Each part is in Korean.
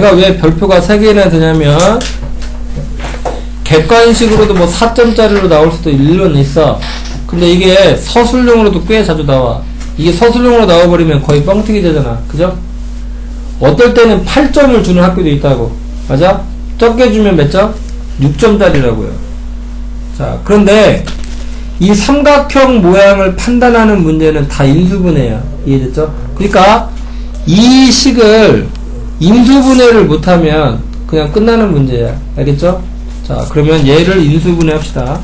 내가 왜 별표가 3개나 되냐면 객관식으로도 뭐 4점짜리로 나올 수도 일론 있어 근데 이게 서술형으로도 꽤 자주 나와 이게 서술형으로 나와버리면 거의 뻥튀기 되잖아 그죠? 어떨 때는 8점을 주는 학교도 있다고 맞아? 적게 주면 몇 점? 6점짜리라고요 자 그런데 이 삼각형 모양을 판단하는 문제는 다 인수분해야 이해됐죠? 그러니까 이 식을 인수분해를 못하면 그냥 끝나는 문제야 알겠죠? 자 그러면 얘를 인수분해 합시다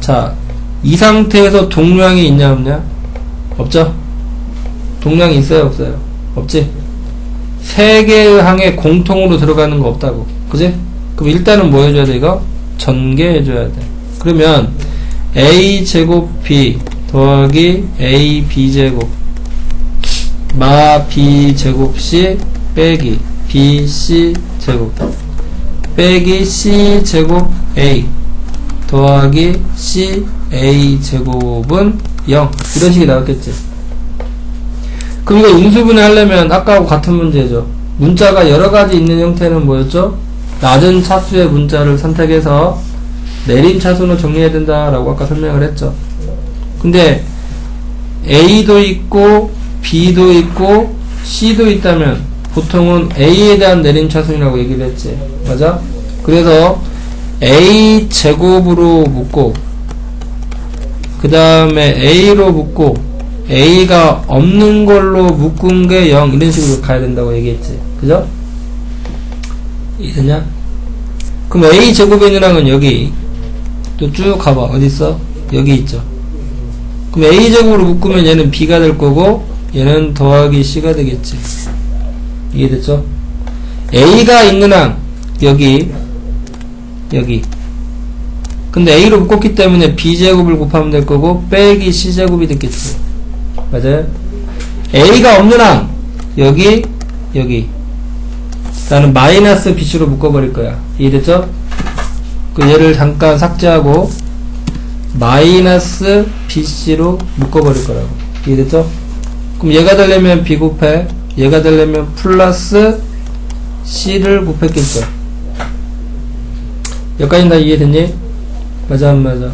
자 이 상태에서 동량이 있냐 없냐? 없죠? 동량이 있어요 없어요? 없지? 세 개의 항에 공통으로 들어가는 거 없다고 그지? 그럼 일단은 뭐 해줘야 돼 이거? 전개해줘야 돼 그러면 a 제곱 b 더하기 a b 제곱 마 b 제곱 c 빼기 b c 제곱. 빼기 c 제곱 a 더하기 c a 제곱은 0 이런 식이 나왔겠지. 그럼 이거 인수분해 하려면 아까하고 같은 문제죠. 문자가 여러가지 있는 형태는 뭐였죠? 낮은 차수의 문자를 선택해서 내림 차수로 정리해야 된다 라고 아까 설명을 했죠. 근데 A도 있고 B도 있고 C도 있다면 보통은 A에 대한 내림 차순이라고 얘기를 했지. 맞아? 그래서 A 제곱으로 묶고 그 다음에 A로 묶고 A가 없는 걸로 묶은 게 0 이런 식으로 가야 된다고 얘기했지. 그죠? 이해되냐? 그럼 A 항은 여기 또 쭉 가봐. 어딨어? 여기 있죠. 그럼 A제곱으로 묶으면 얘는 B가 될 거고 얘는 더하기 C가 되겠지 이해됐죠? A가 있는 항 여기 여기 근데 A로 묶었기 때문에 B제곱을 곱하면 될 거고 빼기 C제곱이 됐겠지 맞아요? A가 없는 항 여기 여기 나는 마이너스 BC로 묶어버릴 거야 이해됐죠? 그 얘를 잠깐 삭제하고 마이너스 BC로 묶어버릴 거라고. 이해됐죠? 그럼 얘가 되려면 B 곱해. 얘가 되려면 플러스 C를 곱했겠죠. 여기까지 다 이해됐니? 맞아, 안 맞아?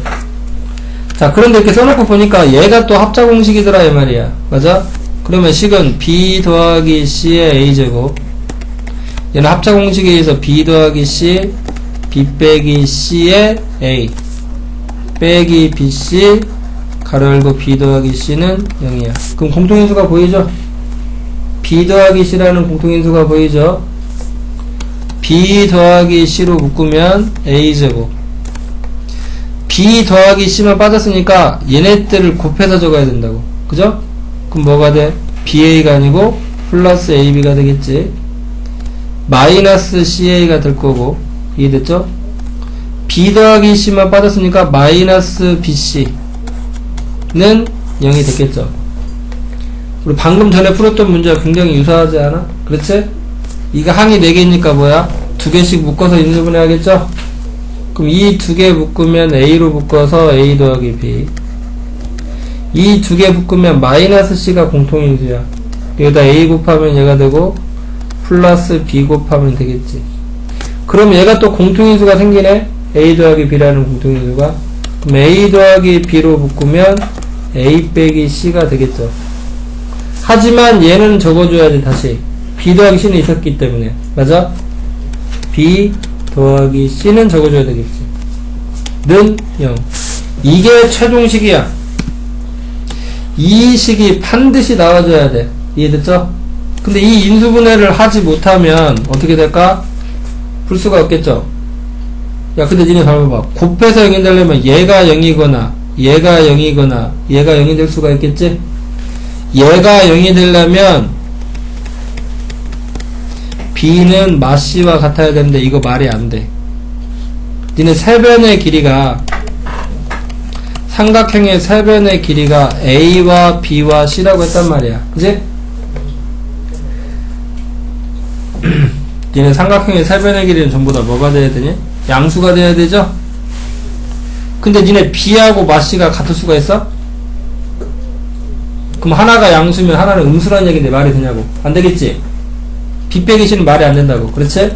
자, 그런데 이렇게 써놓고 보니까 얘가 또 합자 공식이더라, 이 말이야. 맞아? 그러면 식은 B 더하기 C의 A제곱. 얘는 합자 공식에 의해서 B 더하기 C, B 빼기 C의 A. 빼기 BC 가로 열고 B 더하기 C는 0이야. 그럼 공통인수가 보이죠? B 더하기 C라는 공통인수가 보이죠? B 더하기 C로 묶으면 A제곱 B 더하기 C만 빠졌으니까 얘네들을 곱해서 적어야 된다고. 그죠? 그럼 뭐가 돼? BA가 아니고 플러스 AB가 되겠지. 마이너스 CA가 될 거고 이해됐죠? B 더하기 C만 빠졌으니까 마이너스 BC 는 0이 됐겠죠. 우리 방금 전에 풀었던 문제와 굉장히 유사하지 않아? 그렇지? 이거 항이 4개니까 뭐야? 두 개씩 묶어서 인수분해 하겠죠? 그럼 이 두 개 묶으면 A로 묶어서 A 더하기 B. 이 두 개 묶으면 마이너스 C가 공통인수야. 여기다 A 곱하면 얘가 되고 플러스 B 곱하면 되겠지. 그럼 얘가 또 공통인수가 생기네? A 더하기 B라는 공통인수가 A 더하기 B로 묶으면 A 빼기 C가 되겠죠. 하지만 얘는 적어줘야지 다시. B 더하기 C는 있었기 때문에. 맞아? B 더하기 C는 적어줘야 되겠지. 는 0 이게 최종식이야. 이 식이 반드시 나와줘야 돼. 이해됐죠? 근데 이 인수분해를 하지 못하면 어떻게 될까? 풀 수가 없겠죠 야, 근데 니네 잘 봐봐. 곱해서 0이 되려면 얘가 0이거나, 얘가 0이거나, 얘가 0이 될 수가 있겠지? 얘가 0이 되려면, B는 마씨와 같아야 되는데, 이거 말이 안 돼. 니네 세변의 길이가, 삼각형의 세변의 길이가 A와 B와 C라고 했단 말이야. 그지? 니네 삼각형의 세변의 길이는 전부 다 뭐가 돼야 되니? 양수가 돼야 되죠? 근데 니네 B하고 마씨가 같을 수가 있어? 그럼 하나가 양수면 하나는 음수라는 얘기인데 말이 되냐고. 안 되겠지? B 빼기 C는 말이 안 된다고. 그렇지?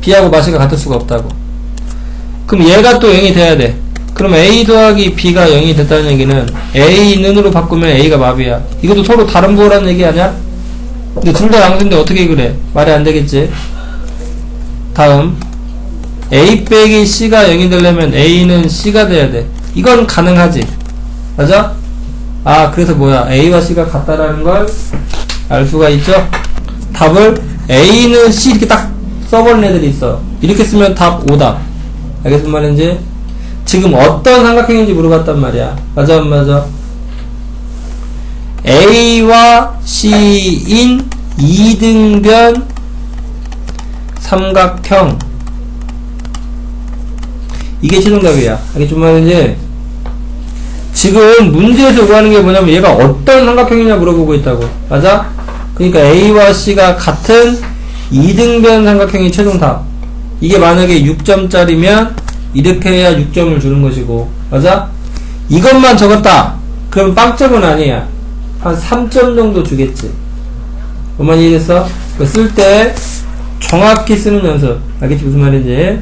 B하고 마시가 같을 수가 없다고. 그럼 얘가 또 0이 돼야 돼. 그럼 A 더하기 B가 0이 됐다는 얘기는 A는으로 바꾸면 A가 마비야. 이것도 서로 다른 부호라는 얘기 아니야? 근데 둘 다 양수인데 어떻게 그래? 말이 안 되겠지? 다음. A 빼기 C가 0이 되려면 A는 C가 돼야 돼. 이건 가능하지. 맞아? 아, 그래서 뭐야? A와 C가 같다라는 걸 알 수가 있죠? 답을 A는 C 이렇게 딱 써버린 애들이 있어. 이렇게 쓰면 답 오답. 알겠슨 말인지? 지금 어떤 삼각형인지 물어봤단 말이야. 맞아, 안 맞아? A와 C인 이등변 삼각형. 이게 최종답이야. 알겠지 말인지? 지금 문제에서 구하는 게 뭐냐면 얘가 어떤 삼각형이냐 물어보고 있다고. 맞아? 그러니까 A와 C가 같은 이등변 삼각형이 최종답. 이게 만약에 6점짜리면 이렇게 해야 6점을 주는 것이고. 맞아? 이것만 적었다. 그럼 빵점은 아니야. 한 3점 정도 주겠지. 뭐만 이해됐어? 쓸때 정확히 쓰는 연습. 알겠지? 무슨 말인지?